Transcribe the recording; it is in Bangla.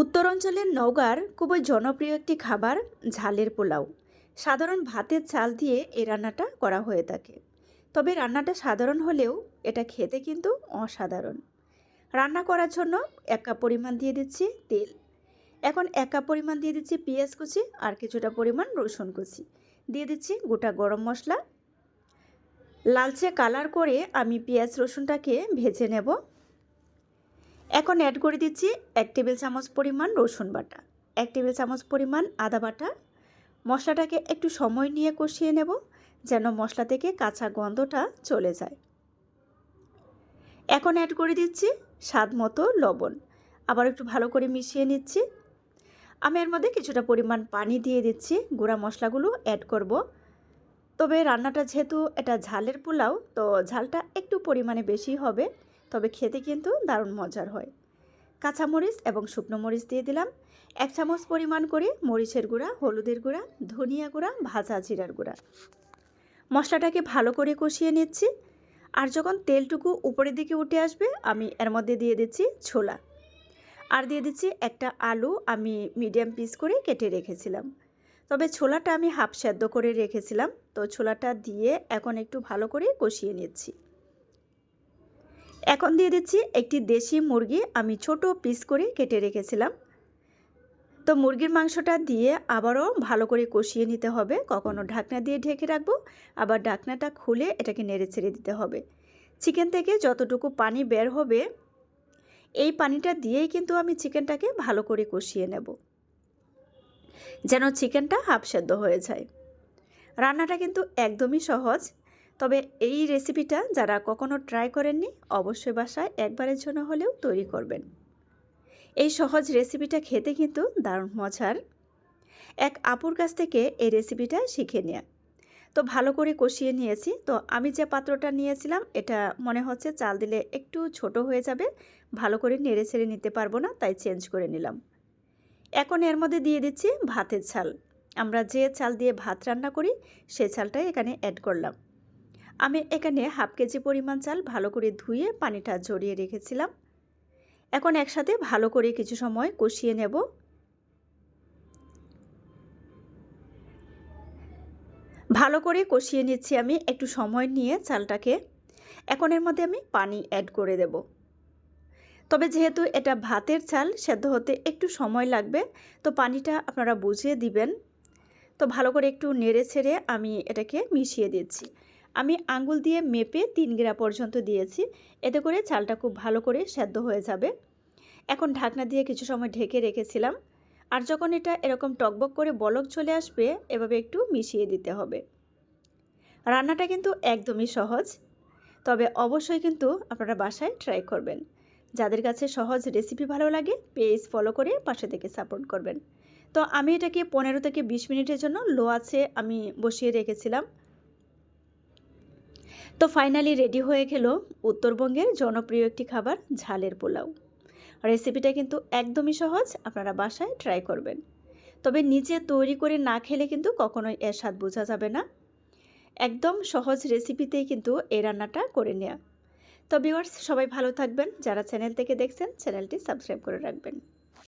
উত্তরাঞ্চলের নওগাঁর খুবই জনপ্রিয় একটি খাবার ঝালের পোলাও। সাধারণ ভাতের চাল দিয়ে এই রান্নাটা করা হয়ে থাকে। তবে রান্নাটা সাধারণ হলেও এটা খেতে কিন্তু অসাধারণ। রান্না করার জন্য এক কাপ পরিমাণ দিয়ে দিচ্ছি তেল। এখন এক কাপ পরিমাণ দিয়ে দিচ্ছি পেঁয়াজ কুচি আর কিছুটা পরিমাণ রসুন কুচি। দিয়ে দিচ্ছি গোটা গরম মশলা। লালচে কালার করে আমি পেঁয়াজ রসুনটাকে ভেজে নেব। এখন অ্যাড করে দিচ্ছি এক টেবিল চামচ পরিমাণ রসুন বাটা, এক টেবিল চামচ পরিমাণ আদা বাটা। মশলাটাকে একটু সময় নিয়ে কষিয়ে নেব যেন মশলা থেকে কাঁচা গন্ধটা চলে যায়। এখন অ্যাড করে দিচ্ছি স্বাদ মতো লবণ, আবার একটু ভালো করে মিশিয়ে নিচ্ছি। আমি এর মধ্যে কিছুটা পরিমাণ পানি দিয়ে দিচ্ছি, গুঁড়া মশলাগুলো অ্যাড করব। তবে রান্নাটা যেহেতু এটা ঝালের পোলাও, তো ঝালটা একটু পরিমাণে বেশি হবে। তবে খেতে কিন্তু দারুণ মজার হয়। কাঁচামরিচ এবং শুকনো মরিচ দিয়ে দিলাম। এক চামচ পরিমাণ করে মরিচের গুঁড়া, হলুদের গুঁড়া, ধনিয়া গুঁড়া, ভাজা জিরার গুঁড়া। মশলাটাকে ভালো করে কষিয়ে নিচ্ছি। আর যখন তেলটুকু উপরের দিকে উঠে আসবে, আমি এর মধ্যে দিয়ে দিচ্ছি ছোলা। আর দিয়ে দিচ্ছি একটা আলু আমি মিডিয়াম পিস করে কেটে রেখেছিলাম। তবে ছোলাটা আমি হাফ সেদ্ধ করে রেখেছিলাম। তো ছোলাটা দিয়ে এখন একটু ভালো করে কষিয়ে নিচ্ছি। এখন দিয়ে দিচ্ছি একটি দেশি মুরগি। আমি ছোট পিস করে কেটে রেখেছিলাম। তো মুরগির মাংসটা দিয়ে আবারও ভালো করে কষিয়ে নিতে হবে। কখনো ঢাকনা দিয়ে ঢেকে রাখব, আবার ঢাকনাটা খুলে এটাকে নেড়ে ছেড়ে দিতে হবে। চিকেন থেকে যতটুকু পানি বের হবে, এই পানিটা দিয়েই কিন্তু আমি চিকেনটাকে ভালো করে কষিয়ে নেব। যেন চিকেনটা হাফ সেদ্ধ হয়ে যায়। রান্নাটা কিন্তু একদমই সহজ। তবে এই রেসিপিটা যারা কখনো ট্রাই করেননি, অবশ্যই বাসায় একবারের জন্য হলেও তৈরি করবেন। এই সহজ রেসিপিটা খেতে কিন্তু দারুণ মজার। এক আপুর কাছ থেকে এই রেসিপিটা শিখে নেয়া। তো ভালো করে কষিয়ে নিয়েছি। তো আমি যে পাত্রটা নিয়েছিলাম, এটা মনে হচ্ছে চাল দিলে একটু ছোট হয়ে যাবে। ভালো করে নেড়ে ছেড়ে নিতে পারব না, তাই চেঞ্জ করে নিলাম। এখন এর মধ্যে দিয়ে দিচ্ছি ভাতের চাল আমরা যে চাল দিয়ে ভাত রান্না করি, সে চালটাই এখানে অ্যাড করলাম। আমি এখানে হাফ কেজি পরিমাণ চাল ভালো করে ধুয়ে পানিটা ঝরিয়ে রেখেছিলাম। এখন একসাথে ভালো করে কিছু সময় কষিয়ে নেব। ভালো করে কষিয়ে নিচ্ছি আমি, একটু সময় নিয়ে চালটাকে। এখন এর মধ্যে আমি পানি অ্যাড করে দেব। তবে যেহেতু এটা ভাতের চাল, সেদ্ধ হতে একটু সময় লাগবে, তো পানিটা আপনারা বুঝিয়ে দিবেন। তো ভালো করে একটু নেড়ে ছেড়ে আমি এটাকে মিশিয়ে দিচ্ছি। আমি আঙ্গুল দিয়ে মেপে তিন গ্রা পর্যন্ত দিয়েছি। এতে করে চালটা খুব ভালো করে সেদ্ধ হয়ে যাবে। এখন ঢাকনা দিয়ে কিছু সময় ঢেকে রেখেছিলাম। আর যখন এটা এরকম টকবক করে বলক চলে আসবে, এভাবে একটু মিশিয়ে দিতে হবে। রান্নাটা কিন্তু একদমই সহজ। তবে অবশ্যই কিন্তু আপনারা বাসায় ট্রাই করবেন। যাদের কাছে সহজ রেসিপি ভালো লাগে, পেজ ফলো করে পাশে থেকে সাপোর্ট করবেন। তো আমি এটাকে পনেরো থেকে বিশ মিনিটের জন্য লো আছে আমি বসিয়ে রেখেছিলাম। তো ফাইনালি রেডি হয়ে গেল উত্তরবঙ্গের জনপ্রিয় একটি খাবার, ঝালের পোলাও। রেসিপিটা কিন্তু একদমই সহজ, আপনারা বাসায় ট্রাই করবেন। তবে নিজে তৈরি করে না খেলে কিন্তু কখনোই এর স্বাদ বোঝা যাবে না। একদম সহজ রেসিপিতেই কিন্তু এই রান্নাটা করে নেওয়া তো ভিউয়ার্স সবাই ভালো থাকবেন। যারা চ্যানেল থেকে দেখছেন চ্যানেলটি সাবস্ক্রাইব করে রাখবেন।